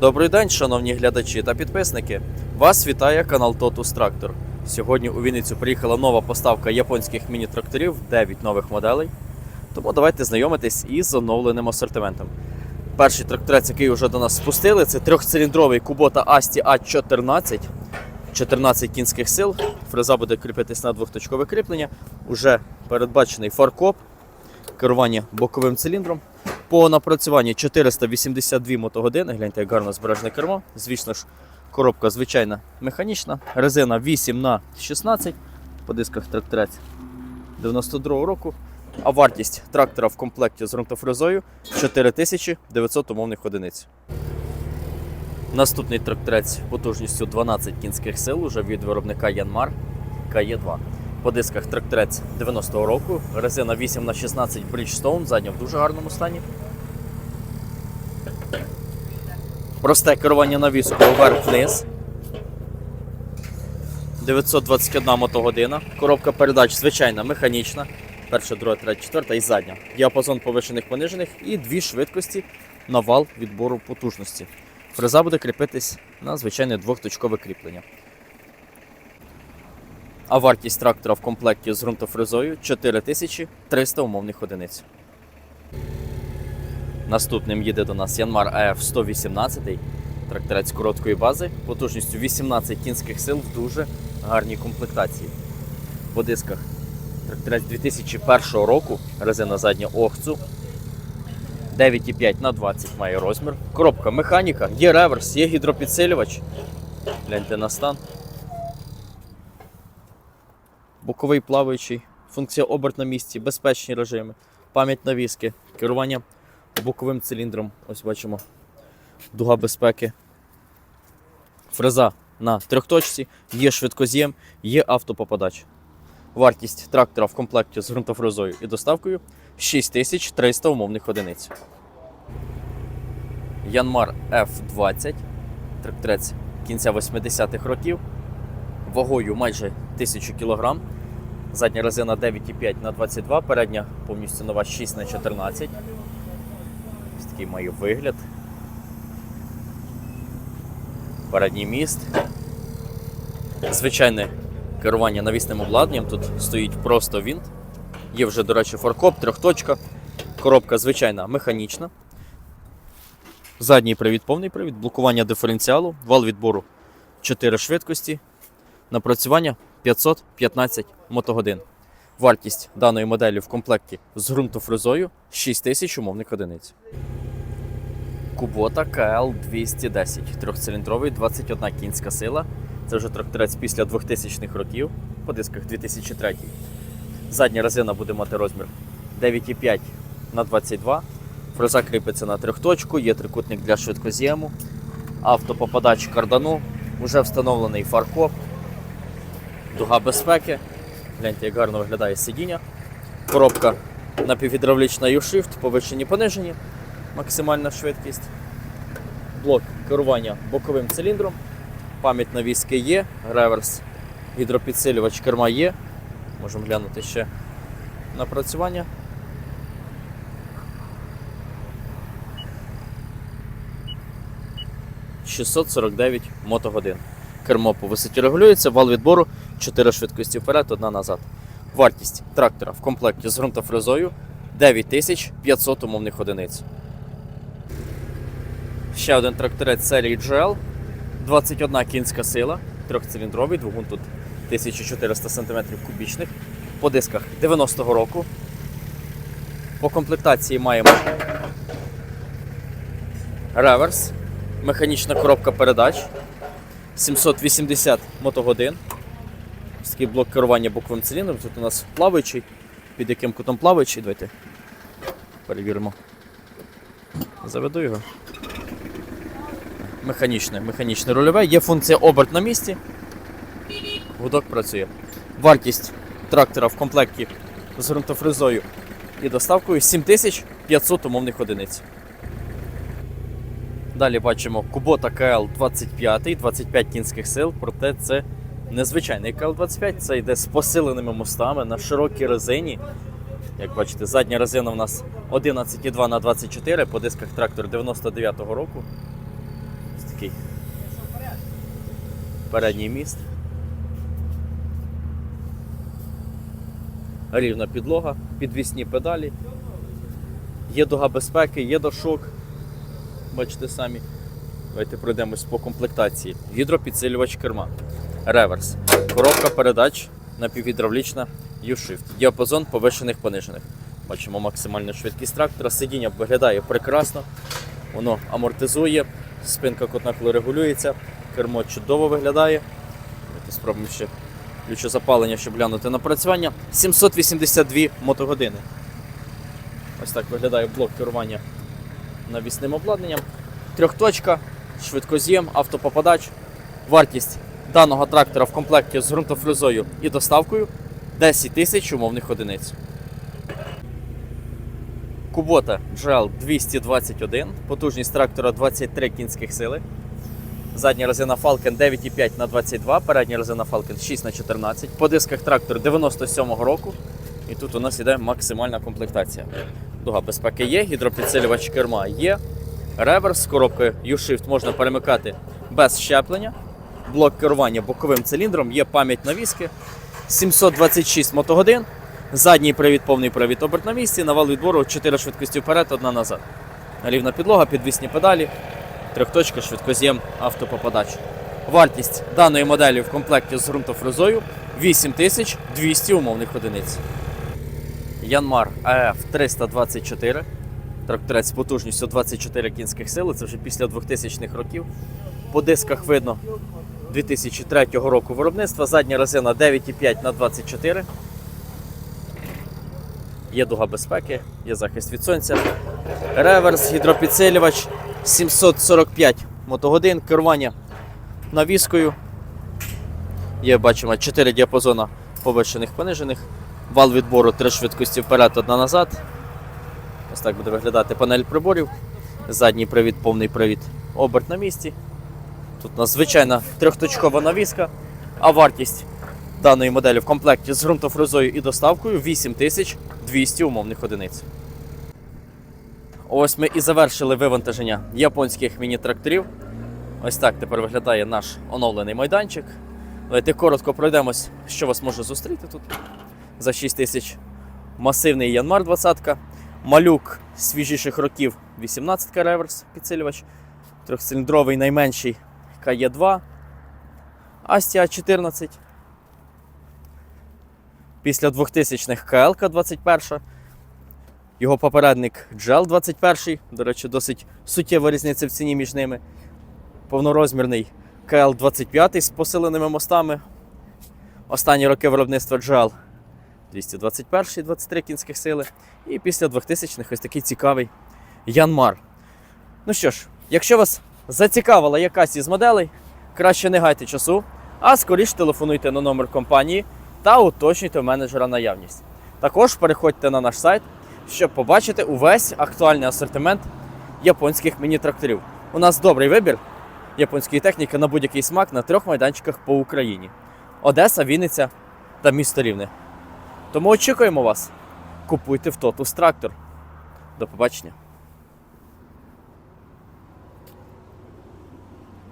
Добрий день, шановні глядачі та підписники. Вас вітає канал Totus Tractor. Сьогодні у Вінницю приїхала нова поставка японських міні-тракторів, 9 нових моделей. Тому давайте знайомитись із оновленим асортиментом. Перший тракторець, який вже до нас спустили, це трьохциліндровий Kubota Asti A14, 14 кінських сил. Фреза буде кріпитись на двохточкове кріплення. Уже передбачений фаркоп, керування боковим циліндром. По напрацюванні 482 мотогодини. Гляньте, як гарно збережне кермо. Звісно ж, коробка звичайна механічна. Резина 8 на 16 по дисках тракторець 92 року. А вартість трактора в комплекті з ґрунтофрезою 4900 умовних одиниць. Наступний тракторець потужністю 12 кінських сил уже від виробника Янмар КЕ2. По дисках тракторець 90-го року, резина 8 на 16 Bridgestone, задня в дуже гарному стані. Просте керування навіскою вверх-вниз. 921 мотогодина. Коробка передач звичайна, механічна. Перша, друга, третя, четверта і задня. Діапазон повишених понижених і дві швидкості на вал відбору потужності. Фреза буде кріпитись на звичайне двохточкове кріплення. А вартість трактора в комплекті з ґрунтофрезою 4300 умовних одиниць. Наступним їде до нас Янмар АФ 118, тракторець короткої бази, потужністю 18 кінських сил в дуже гарній комплектації. По дисках тракторець 2001 року, резина задня Охцу. 9,5 на 20 має розмір. Коробка механіка, є реверс, є гідропідсилювач. Гляньте на стан. Боковий плаваючий, функція оберт на місці, безпечні режими, пам'ять навіски, керування боковим циліндром. Ось бачимо. Дуга безпеки. Фреза на трьохточці, є швидкоз'єм, є автопопадач. Вартість трактора в комплекті з ґрунтофрезою і доставкою 6300 умовних одиниць. Янмар F20, тракторець кінця 80-х років, вагою майже 1000 кг. Задня резина 9,5 на 22, передня повністю нова 6 на 14. Ось такий має вигляд. Передній міст. Звичайне керування навісним обладнанням. Тут стоїть просто вінт. Є вже, до речі, форкоп, трьохточка. Коробка звичайна механічна. Задній привід, повний привід, блокування диференціалу, вал відбору 4 швидкості. Напрацювання 515 мотогодин. Вартість даної моделі в комплекті з ґрунтофрезою 6000 умовних одиниць. Кубота КЛ210, трьохциліндровий, 21 кінська сила. Це вже тракторець після 2000-х років, по дисках 2003. Задня резина буде мати розмір 9,5 на 22. Фреза кріпиться на трьохточку, є трикутник для швидкоз'єму, автопопадач кардану, вже встановлений фаркоп, дуга безпеки. Гляньте, як гарно виглядає сидіння. Коробка напівгідравлічна U-Shift, повищені понижені, максимальна швидкість. Блок керування боковим циліндром. Пам'ять навіски є, реверс, гідропідсилювач керма є. Можемо глянути ще напрацювання. «649 мотогодин. Кермо по висоті регулюється, вал відбору 4 швидкості вперед, одна назад. Вартість трактора в комплекті з ґрунтофрезою 9500 умовних одиниць. Ще один тракторець серії GL. 21 кінська сила, трьохциліндровий, двигун тут 1400 см кубічних. По дисках 90-го року. По комплектації маємо реверс, механічна коробка передач, 780 мотогодин. Такий блок керування боковим циліндром. Тут у нас плаваючий. Під яким кутом плаваючий? Давайте перевіримо. Заведу його. Механічне, механічне рульове. Є функція оберт на місці. Гудок працює. Вартість трактора в комплекті з ґрунтофрезою і доставкою 7500 умовних одиниць. Далі бачимо Kubota KL25, 25 кінських сил, проте це незвичайний KL25, це йде з посиленими мостами на широкій резині. Як бачите, задня резина у нас 11,2 на 24 по дисках трактор 99-го року. Гладкий. Передній міст. Рівна підлога, підвісні педалі. Є дуга безпеки, є дошок. Бачите самі. Давайте пройдемось по комплектації. Гідропідсилювач керма. Реверс. Коробка передач напівгідравлічна U-Shift. Діапазон повишених понижених. Бачимо максимальну швидкість трактора. Сидіння виглядає прекрасно. Воно амортизує, спинка котнакло регулюється, кермо чудово виглядає. Давайте спробуємо ще ключозапалення, щоб глянути на працювання. 782 мотогодини. Ось так виглядає блок керування навісним обладнанням. Трьохточка, швидкоз'єм, автопопадач. Вартість даного трактора в комплекті з ґрунтофрезою і доставкою 10 тисяч умовних одиниць. Кубота GL 221, потужність трактора 23 кінських сили. Задня резина Falcon 9,5 на 22, передня резина Falcon 6 на 14. По дисках трактор 97-го року. І тут у нас іде максимальна комплектація. Дуга безпеки є, гідропідсилювач керма є. Реверс з коробкою U-Shift можна перемикати без щеплення. Блок керування боковим циліндром, є пам'ять навіски. 726 мотогодин. Задній привід, повний привід оберт на місці, навал відбору 4 швидкості вперед, одна назад. Рівна підлога, підвісні педалі, трьохточка, швидкоз'єм, автопопадач. Вартість даної моделі в комплекті з ґрунтофрезою 8200 умовних одиниць. Янмар АФ 324. Тракторець з потужністю 24 кінських сили. Це вже після 2000-х років. По дисках видно 2003 року виробництва. Задня резина 9,5 на 24. Є дуга безпеки, є захист від сонця. Реверс, гідропідсилювач 745 мотогодин, керування навіскою. Є, бачимо, 4 діапазона повищених понижених. Вал відбору 3 швидкості вперед, одна назад. Ось так буде виглядати панель приборів. Задній привід, повний привід, оберт на місці. Тут у нас звичайна трьохточкова навіска, а вартість даної моделі в комплекті з ґрунтофрезою і доставкою 8200 умовних одиниць. Ось ми і завершили вивантаження японських міні-тракторів. Ось так тепер виглядає наш оновлений майданчик. Давайте коротко пройдемось, що вас може зустріти тут. За 6 тисяч масивний Янмар 20, малюк свіжіших років 18 реверс підсилювач, трьохциліндровий найменший КЕ2, Астія 14. Після 2000-х КЛК 21. Його попередник GL 21. До речі, досить суттєва різниця в ціні між ними. Повнорозмірний КЛ 25 з посиленими мостами. Останні роки виробництва GL 221, 23 кінських сили. І після 2000-х ось такий цікавий Янмар. Ну що ж, якщо вас зацікавила якась із моделей, краще не гайте часу, а скоріш телефонуйте на номер компанії та уточнюйте у менеджера наявність. Також переходьте на наш сайт, щоб побачити увесь актуальний асортимент японських міні-тракторів. У нас добрий вибір японської техніки на будь-який смак на трьох майданчиках по Україні: Одеса, Вінниця та місто Рівне. Тому очікуємо вас. Купуйте в Тотус трактор. До побачення.